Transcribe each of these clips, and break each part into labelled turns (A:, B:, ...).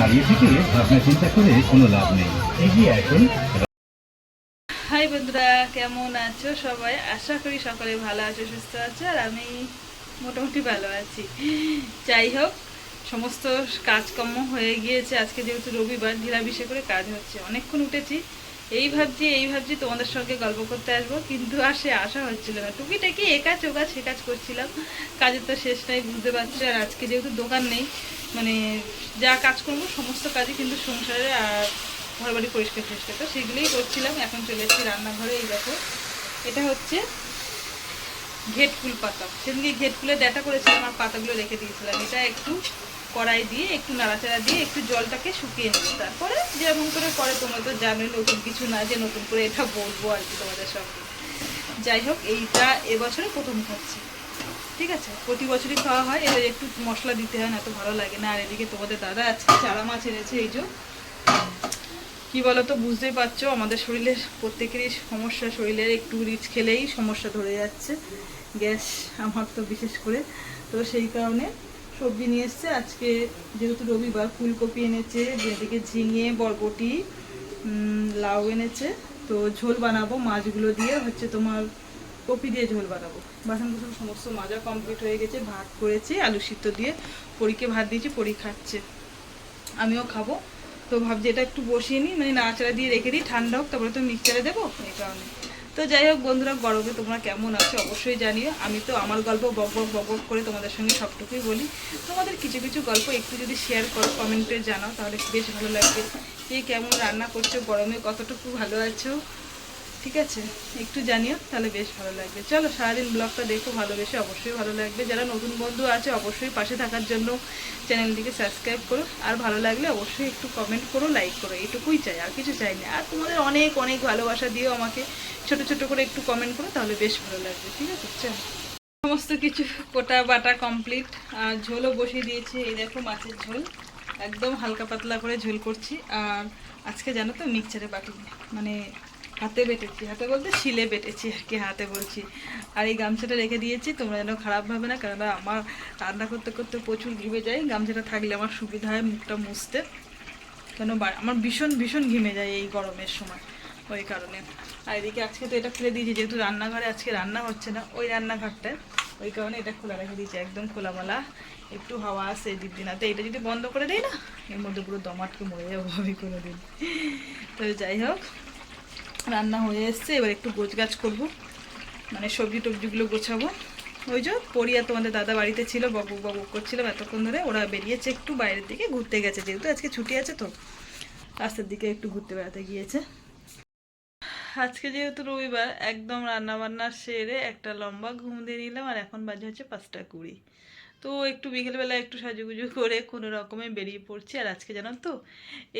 A: দাঁড়িয়ে থেকে ভাবনা চিন্তা করে কোনো লাভ নেই। এগিয়ে আসুন।
B: হাই বন্ধুরা, কেমন আছো সবাই? আশা করি সকলে ভালো আছো, সুস্থ আছো, আর আমি মোটামুটি ভালো আছি। যাই হোক, সমস্ত কাজকর্ম হয়ে গিয়েছে। আজকে যেহেতু রবিবার ঢিলাবিষে করে কাজ হচ্ছে। অনেকক্ষণ উঠেছি। এই ভাবছি এই ভাবছি তোমাদের সঙ্গে গল্প করতে আসব, কিন্তু আর সে আশা হচ্ছিল না। টুকিটাকি এ কাজ, ও কাজ, সে কাজ করছিলাম। কাজের তো শেষ নাই, বুঝতে পারছ। আর আজকে যেহেতু দোকান নেই মানে যা কাজ করব, সমস্ত কাজই কিন্তু সংসারে আর ঘর বাড়ি পরিষ্কার টরিষ্কার। তো সেগুলোই করছিলাম, এখন চলে এসেছি রান্নাঘরে, এই দেখো। এটা হচ্ছে ঘেট ফুল পাতা। সেদিনকে ঘেট ডাটা করেছিলাম, আর পাতাগুলো রেখে দিয়েছিলাম। এটা একটু কড়াই দিয়ে, একটু নাড়াচাড়া দিয়ে, একটু জলটাকে শুকিয়ে নেব। তারপরে যেরকম করে করে, তোমরা তো জানোই, নতুন কিছু না যে নতুন করে এটা বলব আর কি তোমাদের সঙ্গে। যাই হোক, এইটা এবছরে প্রথম খাচ্ছি ঠিক আছে, প্রতি বছরই খাওয়া হয় এবার একটু মশলা দিতে হয়, না তো ভালো লাগে না। আর এদিকে তোমাদের দাদা আজকে চারা মাছ এনেছে, এই যে। কি বলতো, বুঝতেই পারছ, আমাদের শরীরের প্রত্যেকেরই সমস্যা, শরীরের একটু রিচ খেলেই সমস্যা ধরে যাচ্ছে, গ্যাস, আমার তো বিশেষ করে। তো সেই কারণে সবজি নিয়ে এসছে, আজকে যেহেতু রবিবার ফুলকপি এনেছে, যেদিকে ঝিঙে, বরবটি লাউ এনেছে, তো ঝোল বানাবো মাছগুলো দিয়ে, হচ্ছে তোমার কপি দিয়ে ঝোল বানাবো। বাসন কুসন সমস্ত মাজা কমপ্লিট হয়ে গেছে, ভাত করেছি, আলু সিদ্ধ দিয়ে পরীকে ভাত দিয়েছি, পরী খাচ্ছে। আমিও খাব। তো ভাবছি এটা একটু বসিয়ে নিই মানে নাড়াচাড়া দিয়ে রেখে দিই, ঠান্ডা হোক, তারপরে তো মিক্সচারে দেবো, এই কারণে। তো যাই হোক বন্ধুরা, গরমে তোমরা কেমন আছো অবশ্যই জানিও। আমি তো আমার গল্প বক বক বক বক করে তোমাদের সঙ্গে সবটুকুই বলি। তোমাদের কিছু কিছু গল্প একটু যদি শেয়ার করো কমেন্টে জানাও, তাহলে বেশ ভালো লাগবে। কে কেমন রান্না করছ, গরমে কতটুকু ভালো আছো? ঠিক আছে? একটু জানিও, তাহলে বেশ ভালো লাগবে। চলো, সারাদিন ব্লগটা দেখো, ভালোবেসে অবশ্যই ভালো লাগবে। যারা নতুন বন্ধু আছে, অবশ্যই পাশে থাকার জন্য চ্যানেলটিকে সাবস্ক্রাইব করো। আর ভালো লাগলে অবশ্যই একটু কমেন্ট করো লাইক করো। এইটুকুই চাই, আর কিছু চাই না। আর তোমাদের অনেক অনেক ভালোবাসা দিও আমাকে। ছোট ছোট করে একটু কমেন্ট করো, তাহলে বেশ ভালো লাগবে। ঠিক আছে? চলো। সমস্ত কিছু কোটা বাটা কমপ্লিট আর ঝোলও বসিয়ে দিয়েছি। এই দেখো, মাছের ঝোল। একদম হালকা পাতলা করে ঝোল করছি। আর আজকে জানো তো মিক্সচারে বাটি। মানে হাতে বেটেছি, হাতে বলতে শিলে বেটেছি আর কি, হাতে বলছি। আর এই গামছাটা রেখে দিয়েছি, তোমরা যেন খারাপ ভাবে না, কেননা আমার রান্না করতে করতে প্রচুর ঘিমে যায়, গামছাটা থাকলে আমার সুবিধা হয় মুখটা মুছতে। কেন আমার ভীষণ ভীষণ ঘিমে যায় এই গরমের সময়, ওই কারণে। আর এদিকে আজকে তো এটা খুলে দিয়েছি, যেহেতু রান্নাঘরে আজকে রান্না হচ্ছে না, ওই রান্নাঘরটায়। ওই কারণে এটা খোলা রেখে দিয়েছি, একদম খোলামেলা। একটু হাওয়া আসে দিক দিনাতে এটা যদি বন্ধ করে দেয় না, এর মধ্যে পুরো দমাটকে মরে যাব আমি কোনো দিন তো যাই হোক রান্না হয়ে এসছে, এবার একটু গোছ গাছ করব। মানে সবজি টবজিগুলো গোছাবো। ওই যে পরিয়া তোমাদের দাদা বাড়িতে ছিল বকবক বকবক করছিলাম এতক্ষণ ধরে ওরা বেরিয়েছে একটু বাইরের দিকে ঘুরতে গেছে, যেহেতু আজকে ছুটি আছে তো, রাস্তার দিকে একটু ঘুরতে বেড়াতে গিয়েছে। আজকে যেহেতু রবিবার, একদম রান্না বান্না সেরে একটা লম্বা ঘুম দিয়ে নিলাম, আর এখন বাজে হচ্ছে পাঁচটা কুড়ি। তো একটু বিকেলবেলা একটু সাজুগুজু করে কোনো রকমে বেরিয়ে পড়ছি, আর আজকে জানো তো,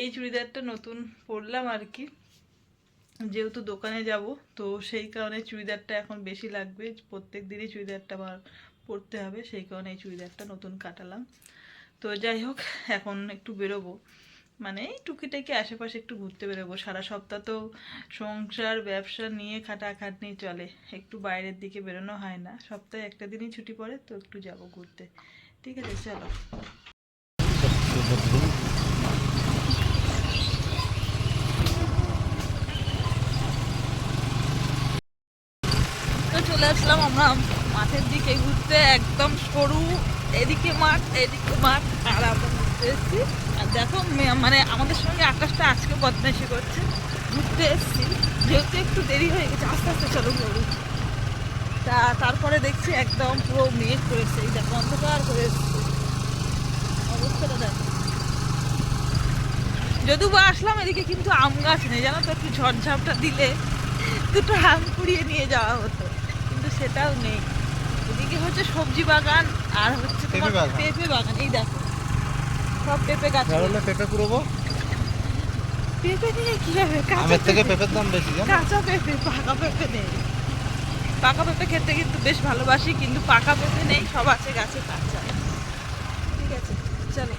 B: এই চুড়িদারটা নতুন পরলাম আর কি। যেহেতু দোকানে যাব, তো সেই কারণে চুড়িদারটা এখন বেশি লাগবে। প্রত্যেক দিনই চুড়িদারটা আবার পরতে হবে, সেই কারণে এই চুড়িদারটা নতুন কাটালাম। তো যাই হোক, এখন একটু বেরোবো। মানে টুকিটাকি আশেপাশে একটু ঘুরতে বেরোবো। সারা সপ্তাহ তো সংসার, ব্যবসা নিয়ে খাটাখাটনি চলে। একটু বাইরের দিকে বেরোনো হয় না। সপ্তাহে একটা দিনই ছুটি পড়ে, তো একটু যাব ঘুরতে। ঠিক আছে, চলো তো চলে আসলাম আমরা মাঠের দিকে ঘুরতে, একদম সরু, এদিকে মাঠ এদিকে মাঠ, আর আমরা ঘুরতে এসেছি। আর দেখো মানে আমাদের সঙ্গে আকাশটা আজকে বদমাইশি করছে। ঘুরতে এসেছি, যেহেতু একটু দেরি হয়ে গেছে, আস্তে আস্তে চলো বলুন তা তারপরে দেখছি একদম পুরো মেঘ করেছে, এই দেখো অন্ধকার করে এসছে। অবস্থাটা দেখো। যদিও বা আসলাম এদিকে, কিন্তু আম গাছ নেই, জানো তো, একটু ঝড়ঝাপটা দিলে দুটো আম কুড়িয়ে নিয়ে যাওয়া হতো। সেটাও নেই। এদিকে হচ্ছে সবজি বাগান আর হচ্ছে তোমার
C: পেঁপে বাগান।
B: এই দেখো। সব পেঁপে গাছ
C: পেঁপে পুরোবো
B: পেঁপে নিয়ে কি হবে?
C: আমের থেকে পেঁপের দাম বেশি
B: কাঁচা পেঁপে পাকা পেঁপে নেই। পাকা পেঁপে খেতে কিন্তু বেশ ভালোবাসি কিন্তু পাকা পেঁপে নেই সব আছে গাছে কাঁচা ঠিক আছে চলো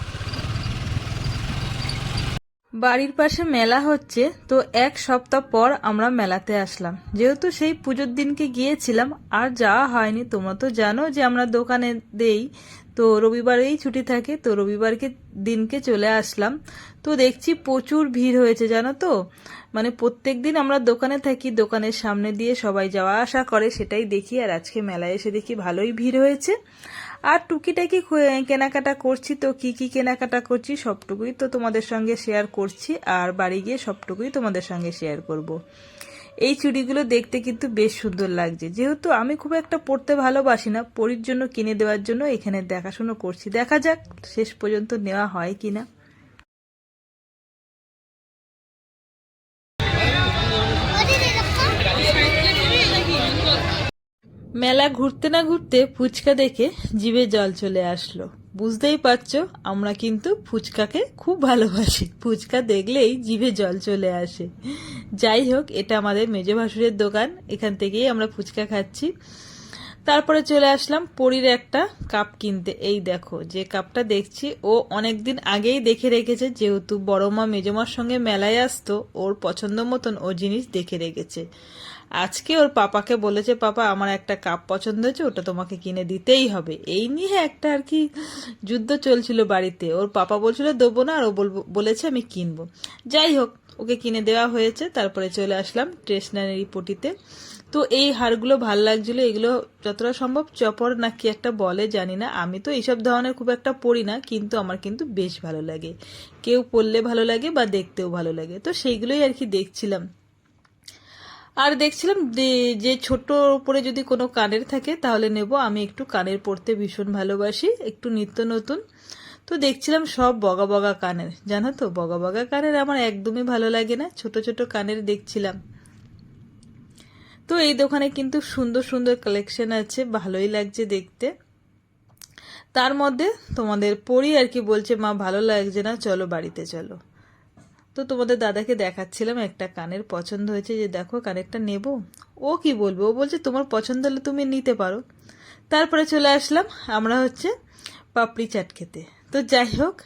B: বাড়ির পাশে মেলা হচ্ছে, তো এক সপ্তাহ পর আমরা মেলাতে আসলাম। যেহেতু সেই পুজোর দিনকে গিয়েছিলাম, আর যাওয়া হয়নি। তোমরা তো জানো যে আমরা দোকানে দেই, তো রবিবারেই ছুটি থাকে, তো রবিবারকে দিনকে চলে আসলাম। তো দেখছি প্রচুর ভিড় হয়েছে, জানো তো? মানে প্রত্যেক দিন আমরা দোকানে থাকি, দোকানের সামনে দিয়ে সবাই যাওয়া আসা করে, সেটাই দেখি। আর আজকে মেলায় এসে দেখি ভালোই ভিড় হয়েছে। আর টুকিটাকি কেনাকাটা করছি তো, কি কি কেনাকাটা করছি সবটুকুই তো তোমাদের সঙ্গে শেয়ার করছি। আর বাড়ি গিয়ে সবটুকুই তোমাদের সঙ্গে শেয়ার করব। এই চুড়িগুলো দেখতে কিন্তু বেশ সুন্দর লাগছে। যেহেতু আমি খুব একটা পড়তে ভালোবাসি না, পরির জন্য কিনে দেওয়ার জন্য এখানে দেখাশুনো করছি। দেখা যাক শেষ পর্যন্ত নেওয়া হয় কিনা। মেলা ঘুরতে না ঘুরতে ফুচকা দেখে জিভে জল চলে আসলো। বুঝতেই পারছ, আমরা কিন্তু ফুচকাকে খুব ভালোবাসি। ফুচকা দেখলেই জিভে জল চলে আসে। যাই হোক, এটা আমাদের মেজো ভাসুরের দোকান, এখান থেকেই আমরা ফুচকা খাচ্ছি। তারপরে চলে আসলাম পরীর একটা কাপ কিনতে। এই দেখো, যে কাপটা দেখছি, ও অনেকদিন আগেই দেখে রেখেছে, যেহেতু বড় মা মেজমার সঙ্গে মেলায় আসতো, ওর পছন্দ মতন ও জিনিস দেখে রেখেছে। আজকে ওর পাপাকে বলেছে, পাপা, আমার একটা কাপ পছন্দ হয়েছে, ওটা তোমাকে কিনে দিতেই হবে। এই নিয়ে একটা আর কি যুদ্ধ চলছিল বাড়িতে। ওর পাপা বলছিল, দেবো না। আর ও বলেছে, আমি কিনবো। যাই হোক, ওকে কিনে দেওয়া হয়েছে, তারপরে চলে আসলাম স্টেশনারি পটিতে। তো এই হারগুলো ভালো লাগছিল, এগুলো যতটা সম্ভব চপর না কি একটা বলে, জানি না। আমি তো এইসব ধরনের খুব একটা পড়ি না, কিন্তু আমার কিন্তু বেশ ভালো লাগে। কেউ পরলে ভালো লাগে বা দেখতেও ভালো লাগে। তো সেইগুলোই আর কি দেখছিলাম। আর দেখছিলাম যে- ছোট উপরে যদি কোনো কানের থাকে, তাহলে নেব। আমি একটু কানের পড়তে ভীষণ ভালোবাসি, একটু নিত্য নতুন। তো দেখছিলাম সব বগা বগা কানের। জানো তো, বগা বগা কানের আমার একদমই ভালো লাগে না, ছোট ছোট কানের দেখছিলাম। তো এই দোকানে কিন্তু সুন্দর সুন্দর কালেকশন আছে, ভালোই লাগছে দেখতে। তার মধ্যে তোমাদের পড়ি আর কি বলছে, মা, ভালো লাগছে না, চলো বাড়িতে চলো। তো তোমাদের দাদাকে দেখাচ্ছিলাম একটা কানের পছন্দ হয়েছে যে দেখো কানেরটা নেব। ও কি বলবে? ও বলছে, তোমার পছন্দ হলে তুমি নিতে পারো। তারপরে চলে আসলাম আমরা হচ্ছে পাপড়ি চাট খেতে। তো যাই হোক,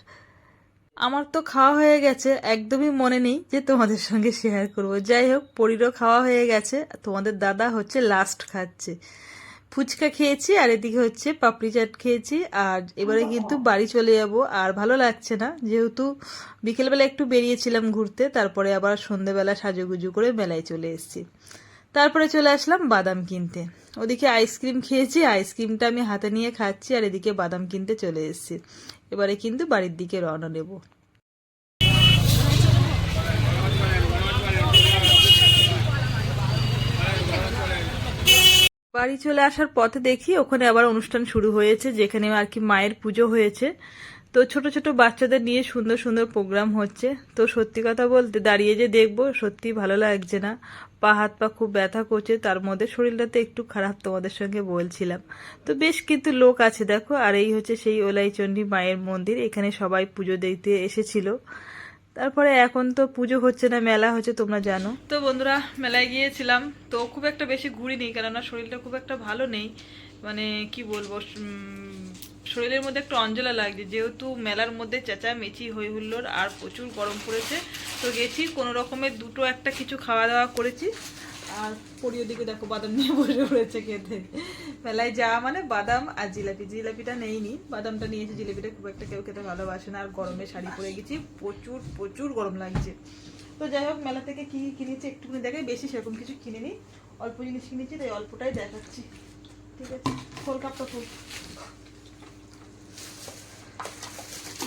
B: আমার তো খাওয়া হয়ে গেছে। একদমই মনে নেই যে তোমাদের সঙ্গে শেয়ার করব। যাই হোক, পরিরও খাওয়া হয়ে গেছে। তোমাদের দাদা হচ্ছে লাস্ট খাচ্ছে। ফুচকা খেয়েছি, আর এদিকে হচ্ছে পাপড়ি চাট খেয়েছি, আর এবারে কিন্তু বাড়ি চলে যাব, আর ভালো লাগছে না। যেহেতু বিকেলবেলা একটু বেরিয়েছিলাম ঘুরতে, তারপরে আবার সন্ধেবেলা সাজুগুজু করে মেলায় চলে এসেছি। তারপরে চলে আসলাম বাদাম কিনতে। ওদিকে আইসক্রিম খেয়েছি, আইসক্রিমটা আমি হাতে নিয়ে খাচ্ছি, আর এদিকে বাদাম কিনতে চলে এসেছি। এবারে কিন্তু বাড়ির দিকে রওনা দেব। বাড়ি চলে আসার পথে দেখি ওখানে আবার অনুষ্ঠান শুরু হয়েছে, যেখানে আর কি মায়ের পুজো হয়েছে। তো ছোট ছোট বাচ্চাদের নিয়ে সুন্দর সুন্দর প্রোগ্রাম হচ্ছে। তো সত্যি কথা বলতে দাঁড়িয়ে যে দেখব সত্যি ভালো লাগছে না। পা, হাত, পা খুব ব্যথা করছে, তার মধ্যে শরীরটাতে একটু খারাপ তোমাদের সঙ্গে বলছিলাম। তো বেশ কিন্তু লোক আছে দেখো, আর এই হচ্ছে সেই ওলাইচণ্ডী মায়ের মন্দির, এখানে সবাই পুজো দেখতে এসেছিল। তারপরে এখন তো পুজো হচ্ছে না, মেলা হচ্ছে, তোমরা জানো। তো বন্ধুরা, মেলায় গিয়েছিলাম, তো খুব একটা বেশি ঘুরিনি, কেননা শরীরটা খুব একটা ভালো নেই। মানে কি বলব শরীরের মধ্যে একটু অঞ্জলা লাগছে, যেহেতু মেলার মধ্যে চেঁচা মেচি হই হুল্লোর আর প্রচুর গরম পড়েছে, তো গেছি, কোনো রকমের দুটো একটা কিছু খাওয়া দাওয়া করেছি। আর পরিও দিকে দেখো বাদাম নিয়ে বসে পড়েছে খেতে। মেলায় যাওয়া মানে বাদাম আর জিলাপি। জিলাপিটা নেইনি, বাদামটা নিয়েছি জিলাপিটা খুব একটা কেউ খেতে ভালোবাসে না। আর গরমে শাড়ি পরে গেছি, প্রচুর প্রচুর গরম লাগছে। তো যাই হোক, মেলা থেকে কি কিনেছি একটুখানি দেখাই, বেশি সেরকম কিছু কিনিনি। অল্প জিনিস কিনেছি, তাই অল্পটাই দেখাচ্ছি। ঠিক আছে, খোল কাপটা খোল।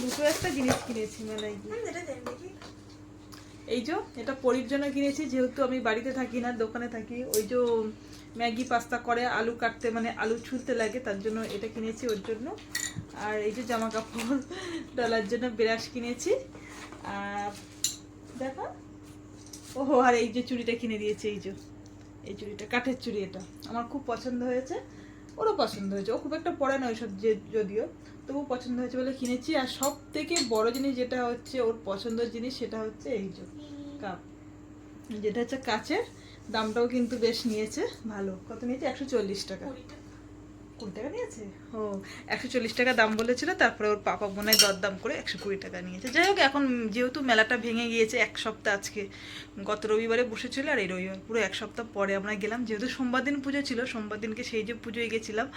B: দুটো একটা জিনিস কিনেছি মেলায় গিয়ে। এই যে, এটা পরির জন্য কিনেছি, যেহেতু আমি বাড়িতে থাকি না, দোকানে থাকি। ওই যে ম্যাগি পাস্তা করে আলু কাটতে মানে আলু ছুলতে লাগে, তার জন্য এটা কিনেছি ওর জন্য। আর এই যে জামা কাপড় ডলার জন্য ব্রাশ কিনেছি। আর দেখো। ওহো, আর এই যে চুড়িটা কিনে দিয়েছে, এই যে। এই চুড়িটা, কাঠের চুড়ি এটা। আমার খুব পছন্দ হয়েছে। ওরও পছন্দ হয়েছে। ও খুব একটা পড়ে না ওইসব যে, যদিও। তবু পছন্দ হয়েছে বলে কিনেছি। আর সব থেকে বড় জিনিস যেটা হচ্ছে ওর পছন্দের জিনিস সেটা হচ্ছে এই যে কাপ। যেটা হচ্ছে কাচের, দামটাও কিন্তু বেশ নিয়েছে। ভালো। কত নিয়েছে? একশো চল্লিশ টাকা। কুড়ি টাকা নিয়েছে? ও, একশো চল্লিশ টাকা দাম বলেছিল, তারপরে ওর পাপা হয় দরদাম করে একশো কুড়ি টাকা নিয়েছে। যাই হোক, এখন যেহেতু মেলাটা ভেঙে গিয়েছে এক সপ্তাহ আজকে, গত রবিবারে বসেছিল আর এই রবিবার পুরো এক সপ্তাহ পরে আমরা গেলাম। যেহেতু সোমবার দিন পুজো ছিল, সোমবার দিনকে সেই যে পুজোয় গেছিলাম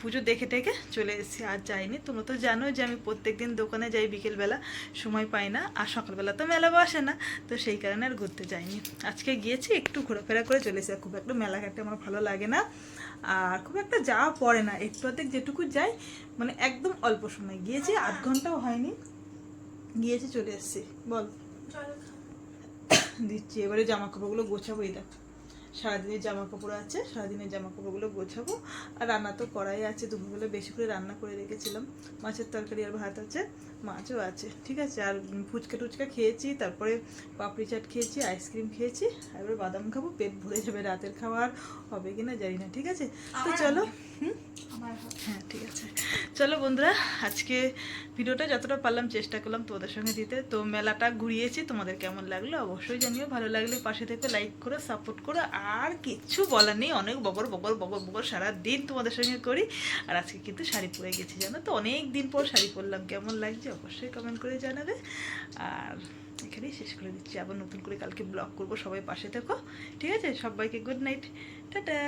B: পুজো দেখে টেকে চলে এসেছি, আর যাইনি। তোমরা তো জানো যে আমি প্রত্যেক দিন দোকানে যাই, বিকেলবেলা সময় পাই না, আর সকালবেলা তো মেলা বসে না, তো সেই কারণে আর ঘুরতে যাইনি। আজকে গিয়েছি, একটু ঘোরাফেরা করে চলে এসেছি খুব একটা মেলা ঘাটে আমার ভালো লাগে না। আর খুব একটা যাওয়া পড়ে না একটু অর্ধেক যেটুকু যাই মানে একদম অল্প সময়। গিয়েছি আধ ঘন্টাও হয়নি। গিয়েছি চলে এসেছি। বল। দিচ্ছি এবারে জামা কাপড়গুলো গোছাবো এই দেখ। সারাদিনের জামা কাপড় আছে সারাদিনের জামা কাপড়গুলো গোছাবো। আর রান্না তো করাই আছে দুপুরবেলা বেশি করে রান্না করে রেখেছিলাম। মাছের তরকারি আর ভাত আছে মাছও আছে ঠিক আছে? আর ফুচকা টুচকা খেয়েছি তারপরে পাপড়ি চাট খেয়েছি আইসক্রিম খেয়েছি। আর এবার বাদাম খাব পেট ভরে যাবে রাতের খাবার হবে কি না জানি না ঠিক আছে? তো চলো। হ্যাঁ ঠিক আছে। চলো বন্ধুরা, আজকে ভিডিওটা যতটা পারলাম চেষ্টা করলাম তোমাদের সঙ্গে দিতে। তো মেলাটা ঘুরিয়েছি, তোমাদের কেমন লাগল অবশ্যই জানিও। ভালো লাগলে পাশে থেকে লাইক করো সাপোর্ট করো। আর কিচ্ছু বলার নেই, অনেক বগর বগর বগর বগর সারা দিন তোমাদের সঙ্গে করি। আর আজকে কিন্তু শাড়ি পরে গেছি, জানো তো? অনেক দিন পর শাড়ি পরলাম। কেমন লাগছে অবশ্যই কমেন্ট করে জানাবে। আর এখানেই শেষ করে দিচ্ছি। আবার নতুন করে কালকে ব্লগ করব, সবাই পাশে থেকো। ঠিক আছে? সবাইকে গুড নাইট টাটা!